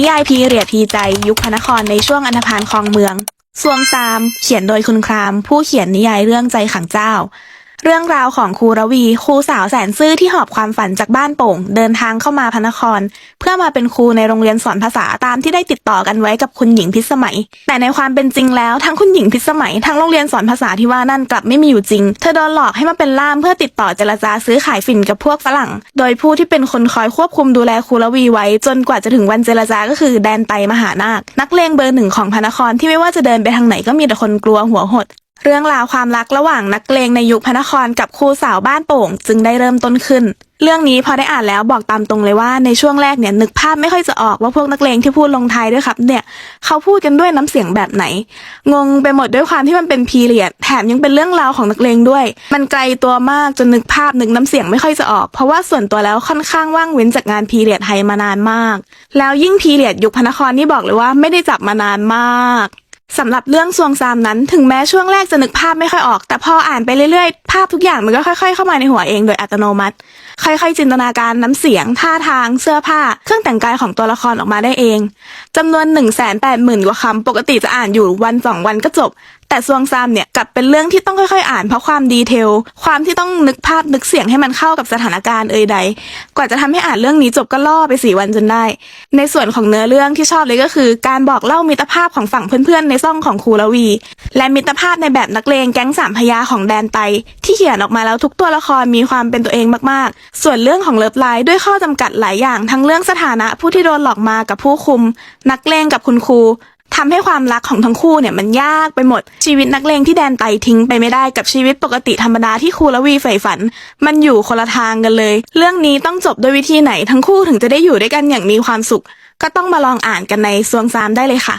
นิยายพีเรียดพีใจยุคพนครในช่วงอันธพาลคลองเมืองสวงซาม เขียนโดยคุณคราม ผู้เขียนนิยายเรื่องใจขังเจ้า เรื่องราวของครูระวีครูสาวแสนซื่อที่หอบความฝันจากบ้านโป่ง เดินทางเข้ามาพระนคร เพื่อมาเป็นครูในโรงเรียนสอนภาษาตามที่ได้ติดต่อกันไว้กับคุณหญิงพิสมัย แต่ในความเป็นจริงแล้วทั้งคุณหญิงพิสมัยทั้งโรงเรียนสอนภาษาที่ว่านั่นกลับไม่มีอยู่จริง เธอโดนหลอกให้มาเป็นล่ามเพื่อติดต่อเจรจาซื้อขายฝิ่นกับพวกฝรั่ง โดยผู้ที่เป็นคนคอยควบคุมดูแลครูระวีไว้ จนกว่าจะถึงวันเจรจาก็คือแดนไตมหานาคนักเลงเบอร์หนึ่งของพระนครที่ไม่ว่าจะเดินไปทางไหนก็มีแต่คนกลัวหัวหด เรื่องราวความรักระหว่างนักเลงในยุคพระนครกับครูสาวบ้านโป่ง จึงได้เริ่มต้นขึ้น เรื่องนี้พอได้อ่านแล้วบอกตามตรงเลยว่าในช่วงแรกเนี่ยนึกภาพไม่ค่อยจะออกว่าพวกนักเลงที่พูดลงท้ายด้วยครับ เนี่ยเขาพูดกันด้วยน้ำเสียงแบบไหน งงไปหมดด้วยความที่มันเป็นพีเรียดแถมยังเป็นเรื่องราวของนักเลงด้วย มันไกลตัวมากจนนึกภาพนึกน้ำเสียงไม่ค่อยจะออก เพราะว่าส่วนตัวแล้วค่อนข้างว่างเว้นจากงานพีเรียดไทยมานานมาก แล้วยิ่งพีเรียดยุคพระนครนี่บอกเลยว่าไม่ได้จับมานานมาก สำหรับเรื่องซวงซามนั้น ถึงแม้ช่วงแรกจะนึกภาพไม่ค่อยออก แต่พออ่านไปเรื่อยๆ ภาพทุกอย่างมันก็ค่อย ๆ เข้ามาในหัวเองโดยอัตโนมัติ ค่อยๆ จินตนาการน้ำเสียง ท่าทาง เสื้อผ้า เครื่องแต่งกายของตัวละครออกมาได้เองจำนวน1นึ่งแสนแปดหมื่นกว่าคำปกติจะอ่านอยู่วันสองวันก็จบ แต่ซวงซามเนี่ยกลับเป็นเรื่องที่ต้องค่อยๆ อ่านเพราะความดีเทล ความที่ต้องนึกภาพนึกเสียงให้มันเข้ากับสถานการณ์เอ่ยใด กว่าจะทำให้อ่านเรื่องนี้จบก็ล่อไปสี่วันจนได้ ในส่วนของเนื้อเรื่องที่ชอบเลยก็คือ การบอกเล่ามิตรภาพของฝั่งเพื่อนๆ ในซ่องของครูละวี และมิตรภาพในแบบนักเลงแก๊งสามพยาของแดนไต ที่เขียนออกมาแล้วทุกตัวละครมีความเป็นตัวเองมากๆ ส่วนเรื่องของเลิฟไลน์ด้วยข้อจำกัดหลายอย่างทั้งเรื่องสถานะผู้ที่โดนหลอกมากับผู้คุม นักเลงกับคุณครู ทำให้ความรักของทั้งคู่เนี่ยมันยากไปหมดชีวิตนักเลงที่แดนไตทิ้งไปไม่ได้กับชีวิตปกติธรรมดาที่ครูละวีใฝ่ฝัน มันอยู่คนละทางกันเลย เรื่องนี้ต้องจบด้วยวิธีไหนทั้งคู่ถึงจะได้อยู่ด้วยกันอย่างมีความสุข ก็ต้องมาลองอ่านกันในซวงซามได้เลยค่ะ